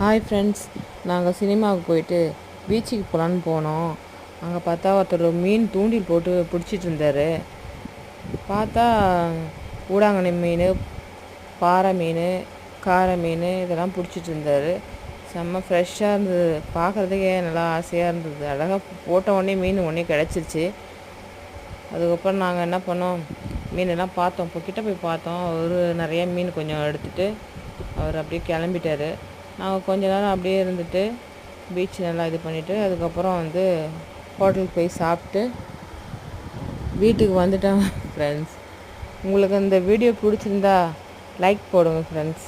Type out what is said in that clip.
Hi friends நாங்கள் சினிமாவுக்கு போயிட்டு பீச்சுக்கு போகலான்னு போனோம். அங்கே பார்த்தா ஒருத்தர் மீன் தூண்டில் போட்டு பிடிச்சிட்டு இருந்தார். பார்த்தா ஊடாங்கனி மீன் பாறை மீன் காரை மீன் இதெல்லாம் பிடிச்சிட்டு இருந்தார். செம்ம ஃப்ரெஷ்ஷாக இருந்தது. பார்க்குறதுக்கே நல்லா ஆசையாக இருந்தது. அழகாக போட்ட உடனே மீன் உடனே கிடச்சிருச்சு. அதுக்கப்புறம் நாங்கள் என்ன பண்ணோம்? மீனெல்லாம் பார்த்தோம். இப்போ கிட்ட போய் பார்த்தோம். அவர் நிறைய மீன் கொஞ்சம் எடுத்துகிட்டு அவர் அப்படியே கிளம்பிட்டார். நாங்கள் கொஞ்ச நேரம் அப்படியே இருந்துட்டு பீச் நல்லா இது பண்ணிவிட்டு அதுக்கப்புறம் வந்து ஹோட்டலுக்கு போய் சாப்பிட்டு வீட்டுக்கு வந்துட்டோம் ஃப்ரெண்ட்ஸ் உங்களுக்கு இந்த வீடியோ பிடிச்சிருந்தா லைக் போடுங்க ஃப்ரெண்ட்ஸ்